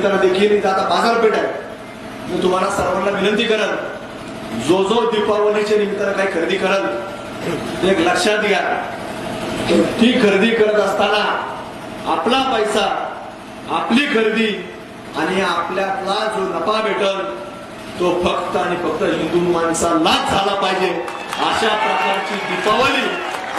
दीपावलीच्या निमित्तानं देखील इथं आता बाजारपेठ आहे. मी तुम्हाला सर्वांना विनंती करल जो जो दीपावलीच्या निमित्तानं काही खरेदी करल एक लक्षात घ्या. ती खरेदी करत असताना आपला पैसा आपली खरेदी आणि आपल्यातला जो नफा भेटल तो फक्त आणि फक्त हिंदू माणसालाच झाला पाहिजे. अशा प्रकारची दीपावली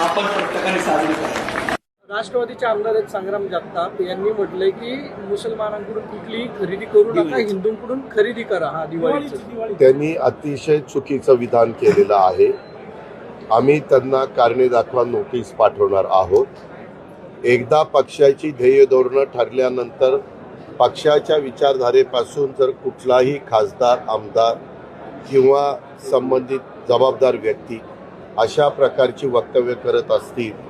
आपण प्रत्येकाने साजरी करावी. राष्ट्रवादीचे आमदार आहेत संग्राम जगताप. यांनी म्हटलंय की मुसलमानांकडून कुठलीही खरेदी करू नका हिंदूंकडून खरेदी करा हा दिवाळीची. त्यांनी अतिशय चुकीचं विधान केलेलं आहे. आम्ही त्यांना कारणे दाखवा नोटीस पाठवणार आहोत. एकदा पक्षाची ध्येय धोरणं ठरल्यानंतर पक्षाच्या विचारधारेपासून जर कुठलाही खासदार आमदार किंवा संबंधित जबाबदार व्यक्ती अशा प्रकारची वक्तव्य करत असतील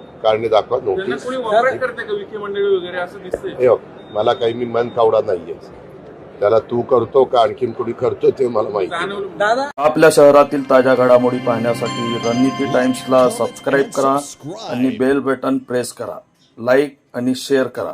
कारणे दाखवा नोटीस कोणी वापर करते का विखे मंडळी वगैरे? असं दिसतंय. हे बघ, मला काही मी मन कावडा नाहीये. त्याला तू करतो का आणखीन कोणी करतो ते मला माहिती आपल्या शहरातील ताज्या घडामोडी पाहण्यासाठी रणनीती टाइम्सला सबस्क्राईब करा आणि बेल बटन प्रेस करा. लाईक आणि शेअर करा.